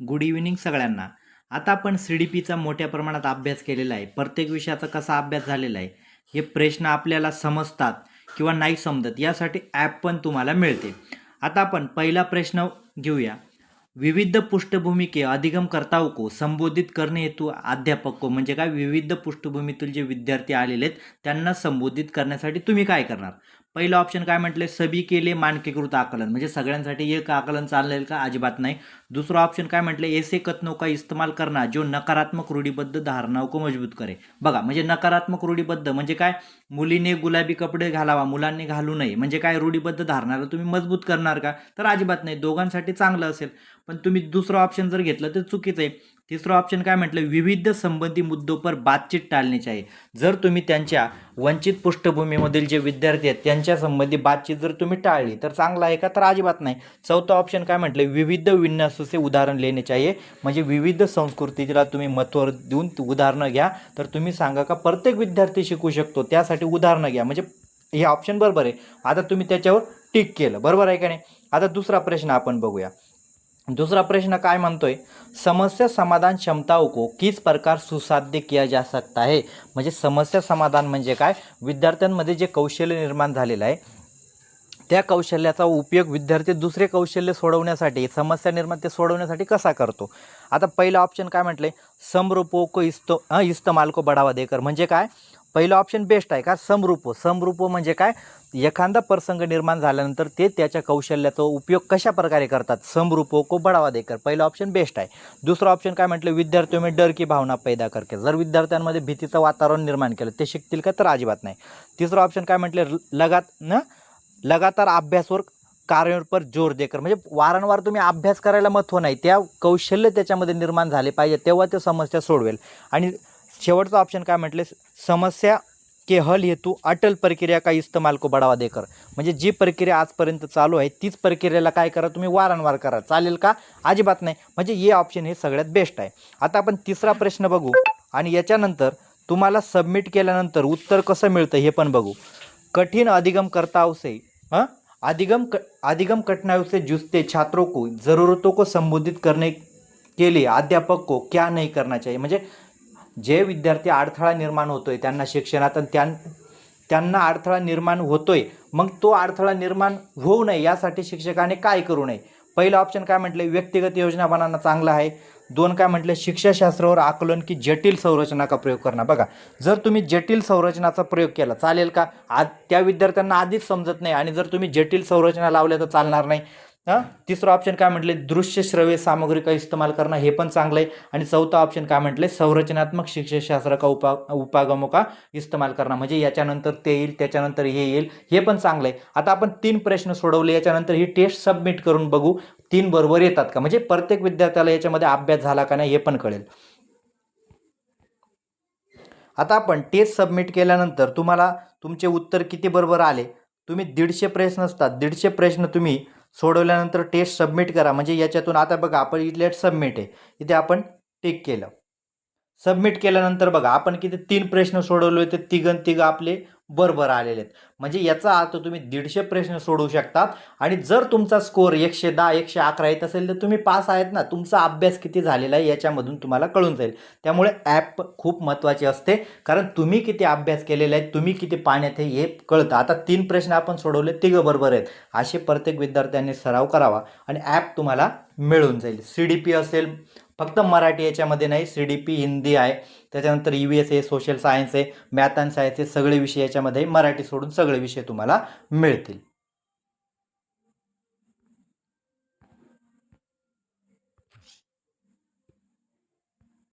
Good evening सगळ्यांना. आता आपण सी डी पीचा मोठ्या प्रमाणात अभ्यास केलेला आहे. प्रत्येक विषयाचा कसा अभ्यास झालेला आहे? हे प्रश्न आपल्याला समजतात किंवा नाही समजत यासाठी ॲप पण तुम्हाला मिळते. आता आपण पहिला प्रश्न घेऊया. विविध पृष्ठभूमिके अधिगम करताव को संबोधित करणे हेतू अध्यापक को म्हणजे काय? विविध पृष्ठभूमीतील जे विद्यार्थी आलेले आहेत त्यांना संबोधित करण्यासाठी तुम्ही काय करणार? पहिलं ऑप्शन काय म्हटलं? सभी केले मानकीकृत आकलन. म्हणजे सगळ्यांसाठी एक आकलन चाललेलं का? अजिबात नाही. दुसरं ऑप्शन काय म्हटलं? ऐसे कथनों का इस्तेमाल करना जो नकारात्मक रूढीबद्ध धारणाओं को मजबूत करे. बघा म्हणजे नकारात्मक रूढीबद्ध म्हणजे काय? मुलीने गुलाबी कपडे घालावा मुलांनी घालू नये. म्हणजे काय? रूढीबद्ध धारणाला तुम्ही मजबूत करणार का? तर अजिबात नाही. दोघांसाठी चांगलं असेल. पण तुम्ही दुसरं ऑप्शन जर घेतलं तर चुकीचं आहे. तिसरं ऑप्शन काय म्हटलं? विविध संबंधी मुद्दों पर बातचीत टाळणे चाहिए जर तुम्ही त्यांच्या वंचित पृष्ठभूमीमधील जे विद्यार्थी आहेत त्यांच्या संबंधी बातचीत जर तुम्ही टाळली तर चांगलं आहे का? तर अजिबात नाही. चौथं ऑप्शन काय म्हटलं? विविध विन्यासाचे उदाहरण लेणे चाहिए म्हणजे विविध संस्कृतीला तुम्ही महत्त्व देऊन उदाहरणं घ्या. तर तुम्ही सांगा का प्रत्येक विद्यार्थी शिकू शकतो त्यासाठी उदाहरणं घ्या. म्हणजे हे ऑप्शन बरोबर आहे. आता तुम्ही त्याच्यावर टिक केलं. बरोबर आहे का नाही? आता दुसरा प्रश्न आपण बघूया. दूसरा प्रश्न काय म्हणतोय? समस्या समाधान क्षमताओं को किस प्रकार सुसाध्य किया जा सकता है? म्हणजे समस्या समाधान म्हणजे काय? विद्यार्थ्यांमध्ये जे कौशल्य निर्माण झालेलं आहे त्या कौशल्याचा उपयोग विद्यार्थी दुसरे कौशल्य सोडवण्यासाठी समस्या निर्माण ते सोडवण्यासाठी कसा करतो? आता पहिलं ऑप्शन काय म्हटले समरूपो को इस्तो इस्तमालको इस्तमाल को बढावा देकर. म्हणजे काय? पहिलं ऑप्शन बेस्ट आहे का? समरूप. समरूप म्हणजे काय? एखादा प्रसंग निर्माण झाल्यानंतर ते त्याच्या कौशल्याचा उपयोग कशा प्रकारे करतात? समरूप को बढावा देकर. पहिलं ऑप्शन बेस्ट आहे. दुसरं ऑप्शन काय म्हटलं? विद्यार्थी में डर की भावना पैदा करके. जर विद्यार्थ्यांमध्ये भीतीचं वातावरण निर्माण केलं ते शिकतील का? तर अजिबात नाही. तिसरं ऑप्शन काय म्हटलं? लगात न? लगातार अभ्यासवर कार्यावर जोर देकर. म्हणजे वारंवार तुम्ही अभ्यास करायला महत्त्व हो नाही. त्या कौशल्य त्याच्यामध्ये निर्माण झाले पाहिजे तेव्हा ते समस्या सोडवेल. आणि शेवटचं ऑप्शन काय म्हटले? समस्या के हल हेतू अटल प्रक्रिया का इस्तेमाल को बढावा देकर? म्हणजे जी प्रक्रिया आजपर्यंत चालू आहे तीच प्रक्रियेला काय करा तुम्ही? वारंवार करा. चालेल का? अजिबात नाही. म्हणजे हे ऑप्शन हे सगळ्यात बेस्ट आहे. आता आपण तिसरा प्रश्न बघू. आणि याच्यानंतर तुम्हाला सबमिट केल्यानंतर उत्तर कसं मिळतं हे पण बघू. कठीण अधिगम करता से हां? अधिगम क, अधिगम कठिनाइयों से जूझते छात्रों को ज़रूरतों को संबोधित करने के लिए अध्यापक को क्या नहीं करना चाहिए? म्हणजे जे विद्यार्थी अडथळा निर्माण होतो आहे त्यांना शिक्षणात आणि त्यां त्यांना अडथळा निर्माण होतोय मग तो अडथळा निर्माण होऊ नये यासाठी शिक्षकाने काय करू नये? पहिलं ऑप्शन काय म्हटलं? व्यक्तिगत योजना बनवणं चांगलं आहे. दोन काय म्हटलं? शिक्षाशास्त्रावर आकलन की जटिल संरचना का प्रयोग करणं? बघा जर तुम्ही जटिल संरचनाचा प्रयोग केला चालेल का? आज त्या विद्यार्थ्यांना आधीच समजत नाही आणि जर तुम्ही जटिल संरचना लावल्या तर चालणार नाही. हां? तिसरं ऑप्शन काय म्हटले? दृश्य श्रव्य सामग्री का इस्तेमाल करणं? हे पण चांगलं आहे आणि चौथा ऑप्शन काय म्हटले? संरचनात्मक शिक्षणशास्त्र का उपा उपागमो का इस्तेमाल करणं? म्हणजे याच्यानंतर ते येईल त्याच्यानंतर हे येईल. हे पण चांगलं आहे आता आपण तीन प्रश्न सोडवले याच्यानंतर ही टेस्ट सबमिट करून बघू. तीन बरोबर येतात का? म्हणजे प्रत्येक विद्यार्थ्याला याच्यामध्ये अभ्यास झाला का नाही हे पण कळेल. आता आपण टेस्ट सबमिट केल्यानंतर तुम्हाला तुमचे उत्तर किती बरोबर आले? तुम्ही दीडशे प्रश्न असतात. दीडशे प्रश्न तुम्ही सोडवल्यानंतर टेस्ट सबमिट करा. म्हणजे याच्यातून आता बघा आपण इथले सबमिट आहे. इथे आपण टिक केलं. सबमिट केल्यानंतर बघा आपण किती तीन प्रश्न सोडवले होते. तिघन तिघं आपले बरोबर आलेले आहेत. म्हणजे याचा अर्थ तुम्ही दीडशे प्रश्न सोडवू शकतात आणि जर तुमचा स्कोअर एकशे दहा एकशे अकरा येत असेल तर तुम्ही पास आहेत ना. तुमचा अभ्यास किती झालेला आहे याच्यामधून तुम्हाला कळून जाईल. त्यामुळे ॲप खूप महत्त्वाची असते. कारण तुम्ही किती अभ्यास केलेला आहे तुम्ही किती पाण्यात आहे हे कळतं. आता तीन प्रश्न आपण सोडवले तिघं बरोबर आहेत. असे प्रत्येक विद्यार्थ्यांनी सराव करावा आणि ॲप तुम्हाला मिळून जाईल. सी डी पी असेल फक्त मराठी याच्यामध्ये नाही सी डी पी हिंदी आहे. त्याच्यानंतर ई व्ही एस आहे सोशल सायन्स आहे मॅथ अँड सायन्स आहे सगळे विषय याच्यामध्ये मराठी सोडून सगळे विषय तुम्हाला मिळतील.